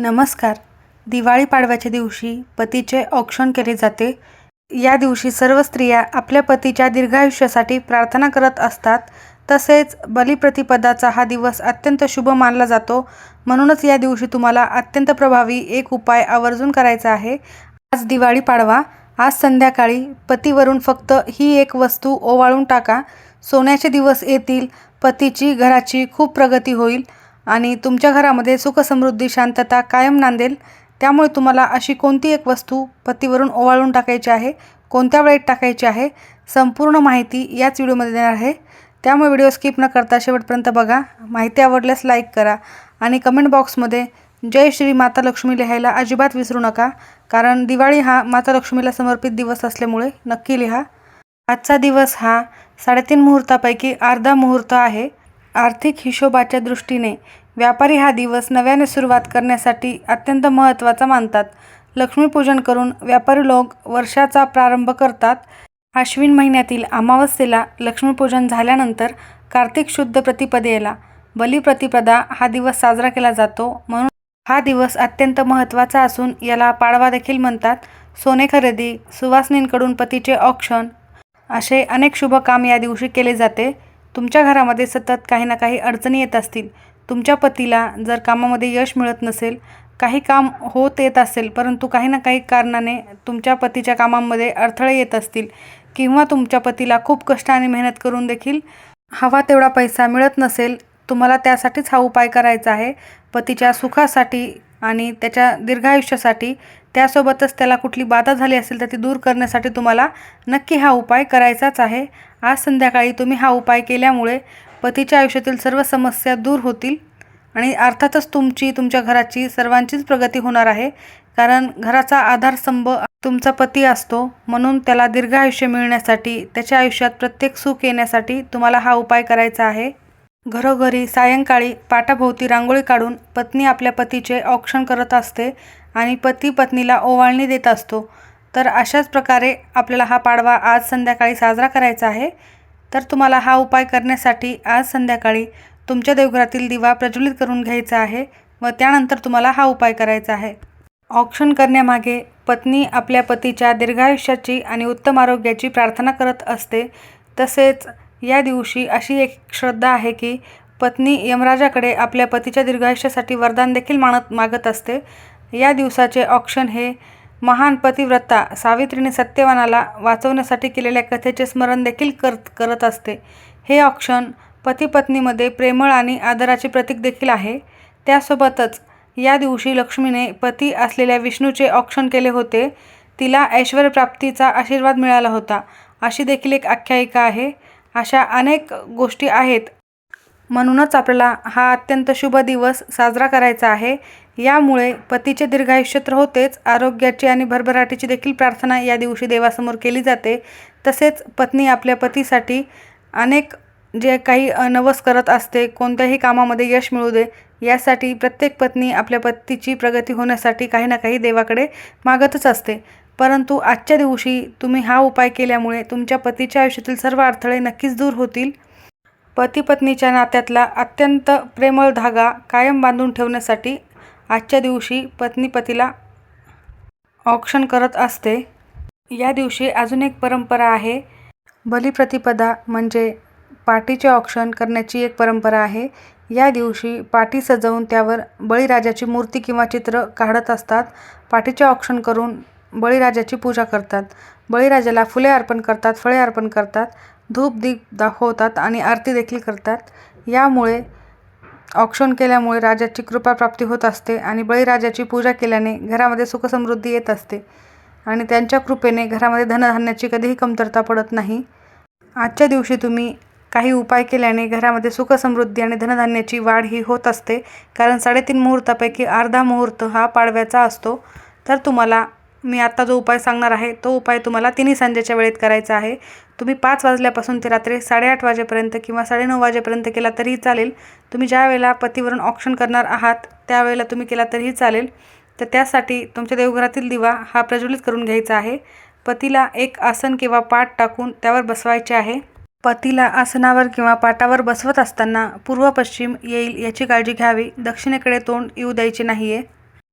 नमस्कार. दिवाळी पाडव्याच्या दिवशी पतीचे औक्षण केले जाते. या दिवशी सर्व स्त्रिया आपल्या पतीच्या दीर्घायुष्यासाठी प्रार्थना करत असतात. तसेच बलिप्रतिपदाचा हा दिवस अत्यंत शुभ मानला जातो. म्हणूनच या दिवशी तुम्हाला अत्यंत प्रभावी एक उपाय आवर्जून करायचा आहे. आज दिवाळी पाडवा. आज संध्याकाळी पतीवरून फक्त ही एक वस्तू ओवाळून टाका. सोन्याचे दिवस येतील. पतीची घराची खूप प्रगती होईल. आणि तुमच्या घरामध्ये सुखसमृद्धी शांतता कायम नांदेल. त्यामुळे तुम्हाला अशी कोणती एक वस्तू पतीवरून ओवाळून टाकायची आहे कोणत्या वेळेत टाकायची आहे संपूर्ण माहिती याच व्हिडिओमध्ये देणार आहे. त्यामुळे व्हिडिओ स्किप न करता शेवटपर्यंत बघा. माहिती आवडल्यास लाईक करा आणि कमेंट बॉक्समध्ये जय श्री माता लक्ष्मी लिहायला अजिबात विसरू नका कारण दिवाळी हा माता लक्ष्मीला समर्पित दिवस असल्यामुळे नक्की लिहा. आजचा दिवस हा साडेतीन मुहूर्तापैकी अर्धा मुहूर्त आहे. आर्थिक हिशोबाच्या दृष्टीने व्यापारी हा दिवस नव्याने सुरुवात करण्यासाठी अत्यंत महत्त्वाचा मानतात. लक्ष्मीपूजन करून व्यापारी लोक वर्षाचा प्रारंभ करतात. आश्विन महिन्यातील अमावस्येला लक्ष्मीपूजन झाल्यानंतर कार्तिक शुद्ध प्रतिपदेला बलिप्रतिपदा हा दिवस साजरा केला जातो. म्हणून हा दिवस अत्यंत महत्त्वाचा असून याला पाडवा देखील म्हणतात. सोने खरेदी सुवासनींकडून पतीचे औक्षण असे अनेक शुभ काम या दिवशी केले जाते. तुमच्या घरामध्ये सतत काही ना काही अडचणी येत असतील. तुमच्या पतीला जर कामामध्ये यश मिळत नसेल काही काम होत येत असेल परंतु काही ना काही कारणाने तुमच्या पतीच्या कामामध्ये अडथळे येत असतील किंवा तुमच्या पतीला खूप कष्ट आणि मेहनत करून देखील हवा तेवढा पैसा मिळत नसेल तुम्हाला त्यासाठीच हा उपाय करायचा आहे. पतीच्या सुखासाठी आणि त्याच्या दीर्घायुष्यासाठी त्यासोबतच त्याला कुठली बाधा झाली असेल तर ती दूर करण्यासाठी तुम्हाला नक्की हा उपाय करायचाच आहे. आज संध्याकाळी तुम्ही हा उपाय केल्यामुळे पतीच्या आयुष्यातील सर्व समस्या दूर होतील आणि अर्थातच तुमची तुमच्या घराची सर्वांचीच प्रगती होणार आहे. कारण घराचा आधारस्तंभ तुमचा पती असतो म्हणून त्याला दीर्घ आयुष्य मिळण्यासाठी त्याच्या आयुष्यात प्रत्येक सुख येण्यासाठी तुम्हाला हा उपाय करायचा आहे. घरोघरी सायंकाळी पाटाभोवती रांगोळी काढून पत्नी आपल्या पतीचे औक्षण करत असते आणि पती पत्नीला ओवाळणी देत असतो. तर अशाच प्रकारे आपल्याला हा पाडवा आज संध्याकाळी साजरा करायचा आहे. तर तुम्हाला हा उपाय करण्यासाठी आज संध्याकाळी तुमच्या देवघरातील दिवा प्रज्वलित करून घ्यायचा आहे व त्यानंतर तुम्हाला हा उपाय करायचा आहे. ऑक्शन करण्यामागे पत्नी आपल्या पतीच्या दीर्घायुष्याची आणि उत्तम आरोग्याची प्रार्थना करत असते. तसेच या दिवशी अशी एक श्रद्धा आहे की पत्नी यमराजाकडे आपल्या पतीच्या दीर्घायुष्यासाठी वरदान देखील मानत मागत असते. या दिवसाचे ऑक्शन हे महान पतिव्रता सावित्रीने सत्यवानाला वाचवण्यासाठी केलेल्या कथेचे स्मरण देखील करत करत असते. हे औक्षण पतीपत्नीमध्ये प्रेमळ आणि आदराचे प्रतीक देखील आहे. त्यासोबतच या दिवशी लक्ष्मीने पती असलेल्या विष्णूचे औक्षण केले होते. तिला ऐश्वर्यप्राप्तीचा आशीर्वाद मिळाला होता. अशी देखील एक आख्यायिका आहे. अशा अनेक गोष्टी आहेत. म्हणूनच आपल्याला हा अत्यंत शुभ दिवस साजरा करायचा आहे. यामुळे पतीचे दीर्घायुष्य तर होतेच आरोग्याची आणि भरभराटीची देखील प्रार्थना या दिवशी देवासमोर केली जाते. तसेच पत्नी आपल्या पतीसाठी अनेक जे काही नवस करत असते कोणत्याही कामामध्ये यश मिळू दे यासाठी प्रत्येक पत्नी आपल्या पतीची प्रगती होण्यासाठी काही ना काही देवाकडे मागतच असते. परंतु आजच्या दिवशी तुम्ही हा उपाय केल्यामुळे तुमच्या पतीच्या आयुष्यातील सर्व अडथळे नक्कीच दूर होतील. पती पत्नीच्या नात्यातला अत्यंत प्रेमळ धागा कायम बांधून ठेवण्यासाठी आजच्या दिवशी पत्नी पतीला औक्षण करत असते. या दिवशी अजून एक परंपरा आहे. बलिप्रतिपदा म्हणजे पाटीचे औक्षण करण्याची एक परंपरा आहे. या दिवशी पाटी सजवून त्यावर बळीराजाची मूर्ती किंवा चित्र काढत असतात. पाटीचे औक्षण करून बळीराजाची पूजा करतात. बळीराजाला फुले अर्पण करतात फळे अर्पण करतात. धूप दीप दाखवतात आणि आरती देखील करतात. यामुळे औक्षण केल्यामुळे राजाची कृपाप्राप्ती होत असते आणि बळीराजाची पूजा केल्याने घरामध्ये सुखसमृद्धी येत असते. आणि त्यांच्या कृपेने घरामध्ये धनधान्याची कधीही कमतरता पडत नाही. आजच्या दिवशी तुम्ही काही उपाय केल्याने घरामध्ये सुखसमृद्धी आणि धनधान्याची वाढ ही होत असते. कारण साडेतीन मुहूर्तापैकी अर्धा मुहूर्त हा पाडव्याचा असतो. तर तुम्हाला मी आत्ता जो उपाय सांगणार आहे तो उपाय तुम्हाला तिन्ही सांजेच्या वेळेत करायचा आहे. तुम्ही पाच वाजल्यापासून ते रात्री साडेआठ वाजेपर्यंत किंवा साडेनऊ वाजेपर्यंत केला तरीही चालेल. तुम्ही ज्या वेळेला पतीवरून ऑप्शन करणार आहात त्यावेळेला तुम्ही केला तरीही चालेल. तर त्यासाठी तुमच्या देवघरातील दिवा हा प्रज्वलित करून घ्यायचा आहे. पतीला एक आसन किंवा पाट टाकून त्यावर बसवायचे आहे. पतीला आसनावर किंवा पाटावर बसवत असताना पूर्व पश्चिम येईल याची काळजी घ्यावी. दक्षिणेकडे तोंड येऊ द्यायचे नाही आहे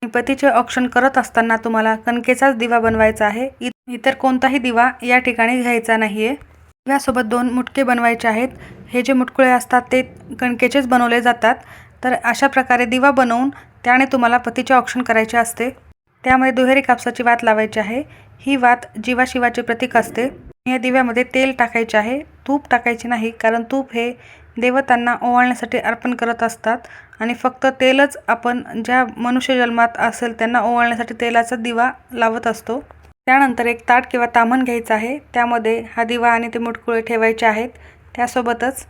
गणपतीचे पतीचे औक्षण करत असताना तुम्हाला कणकेचाच दिवा बनवायचा आहे. इ- इतर कोणताही दिवा या ठिकाणी घ्यायचा नाही आहे दिव्यासोबत दोन मुटके बनवायचे आहेत. हे जे मुटकुळे असतात ते कणकेचेच बनवले जातात. तर अशा प्रकारे दिवा बनवून त्याने तुम्हाला पतीचे औक्षण करायचे असते. त्यामध्ये दुहेरी कापसाची वात लावायची आहे. ही वात जीवाशिवाचे प्रतीक असते. या दिव्यामध्ये तेल टाकायचे आहे. तूप टाकायचे नाही कारण तूप हे देवतांना ओवाळण्यासाठी अर्पण करत असतात. आणि फक्त तेलच आपण ज्या मनुष्य जन्मात असेल त्यांना ओवाळण्यासाठी तेलाचा दिवा लावत असतो. त्यानंतर एक ताट किंवा तामण घ्यायचं आहे. त्यामध्ये हा दिवा आणि ते मुटकुळे ठेवायचे आहेत. त्यासोबतच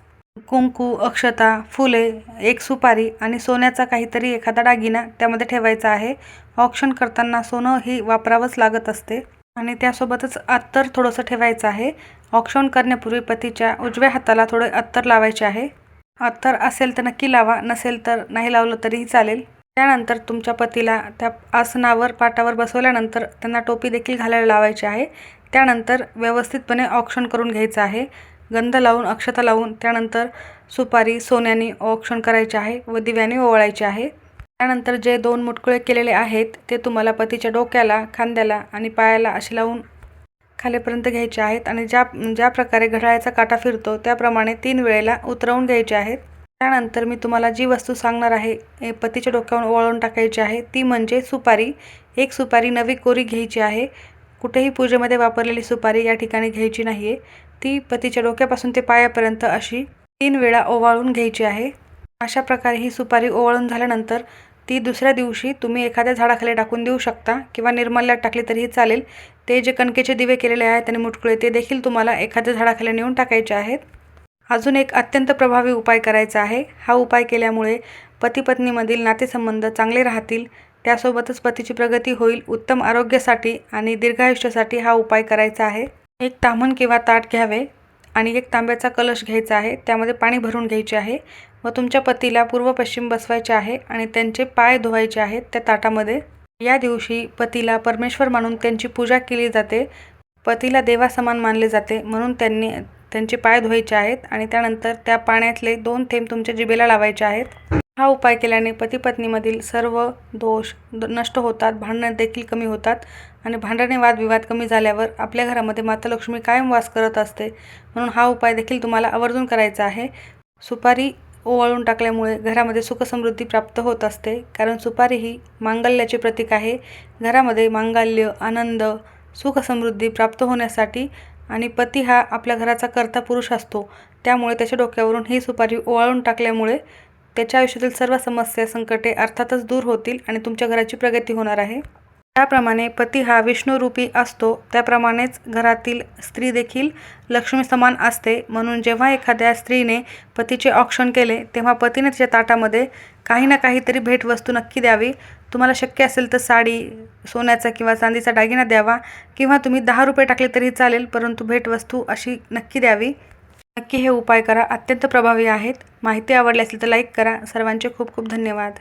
कुंकू अक्षता फुले एक सुपारी आणि सोन्याचा काहीतरी एखादा दागिना त्यामध्ये ठेवायचा आहे. ऑक्शन करताना सोनं ही वापरावंच लागत असते. आणि त्यासोबतच अत्तर थोडंसं ठेवायचं आहे. ऑक्शन करण्यापूर्वी पतीच्या उजव्या हाताला थोडे अत्तर लावायचे आहे. अत्तर असेल तर नक्की लावा नसेल तर नाही लावलं तरीही चालेल. त्यानंतर तुमच्या पतीला त्या आसनावर पाटावर बसवल्यानंतर त्यांना टोपी देखील घालायला लावायची आहे. त्यानंतर व्यवस्थितपणे ऑक्शन करून घ्यायचं आहे. गंध लावून अक्षता लावून त्यानंतर सुपारी सोन्याने औक्षण करायचे आहे व दिव्याने ओवाळायचे आहे. त्यानंतर जे दोन मुटकुळे केलेले आहेत ते तुम्हाला पतीच्या डोक्याला खांद्याला आणि पायाला असे लावून खालीपर्यंत घ्यायचे आहेत आणि ज्या ज्या प्रकारे घड्याळाचा काटा फिरतो त्याप्रमाणे तीन वेळेला उतरवून घ्यायचे आहेत. त्यानंतर मी तुम्हाला जी वस्तू सांगणार आहे पतीच्या डोक्यावर ओवाळून टाकायची आहे ती म्हणजे सुपारी. एक सुपारी नवी कोरी घ्यायची आहे. कुठेही पूजेमध्ये वापरलेली सुपारी या ठिकाणी घ्यायची नाही आहे ती पतीच्या डोक्यापासून ते पायापर्यंत अशी तीन वेळा ओवाळून घ्यायची आहे. अशा प्रकारे ही सुपारी ओवाळून झाल्यानंतर ती दुसऱ्या दिवशी तुम्ही एखाद्या झाडाखाली टाकून देऊ शकता किंवा निर्मल्यात टाकली तरीही चालेल. ते जे कणकेचे दिवे केलेले आहेत आणि मुटकुळे ते देखील तुम्हाला एखाद्या झाडाखाली नेऊन टाकायचे आहेत. अजून एक अत्यंत प्रभावी उपाय करायचा आहे. हा उपाय केल्यामुळे पती पत्नीमधील नातेसंबंध चांगले राहतील. त्यासोबतच पतीची प्रगती होईल. उत्तम आरोग्यासाठी आणि दीर्घायुष्यासाठी हा उपाय करायचा आहे. एक ताम्हण किंवा ताट घ्यावे आणि एक तांब्याचा कलश घ्यायचा आहे. त्यामध्ये पाणी भरून घ्यायचे आहे व तुमच्या पतीला पूर्व पश्चिम बसवायचे आहे आणि त्यांचे पाय धुवायचे आहेत त्या ताटामध्ये. या दिवशी पतीला परमेश्वर मानून त्यांची पूजा केली जाते. पतीला देवासमान मानले जाते म्हणून त्यांनी त्यांचे पाय धुवायचे आहेत आणि त्यानंतर त्या पाण्यातले दोन थेंब तुमच्या जिभेला लावायचे आहेत. हा उपाय केल्याने पती पत्नीमधील सर्व दोष द- नष्ट होतात भांडणं देखील कमी होतात आणि भांडणे वादविवाद कमी झाल्यावर आपल्या घरामध्ये माता लक्ष्मी कायम वास करत असते. म्हणून हा उपाय देखील तुम्हाला आवर्जून करायचा आहे. सुपारी ओवाळून टाकल्यामुळे घरामध्ये सुखसमृद्धी प्राप्त होत असते. कारण सुपारी ही मांगल्याचे प्रतीक आहे. घरामध्ये मांगल्य आनंद सुखसमृद्धी प्राप्त होण्यासाठी आणि पती हा आपल्या घराचा कर्ता पुरुष असतो. त्यामुळे त्याच्या डोक्यावरून ही सुपारी ओवाळून टाकल्यामुळे त्याच्या आयुष्यातील सर्व समस्या संकटे अर्थातच दूर होतील आणि तुमच्या घराची प्रगती होणार आहे. ज्याप्रमाणे पती हा विष्णुरूपी असतो त्याप्रमाणेच घरातील स्त्री देखील लक्ष्मी समान असते. म्हणून जेव्हा एखाद्या स्त्रीने पतीचे औक्षण केले तेव्हा पतीने तिच्या ताटामध्ये काही ना काहीतरी भेटवस्तू नक्की द्यावी. तुम्हाला शक्य असेल तर साडी सोन्याचा किंवा चांदीचा दागिना द्यावा किंवा तुम्ही दहा रुपये टाकले तरी चालेल परंतु भेटवस्तू अशी नक्की द्यावी. नक्की हे उपाय करा. अत्यंत प्रभावी आहेत. माहिती आवडली असेल तर लाईक करा. सर्वांचे खूप खूप धन्यवाद.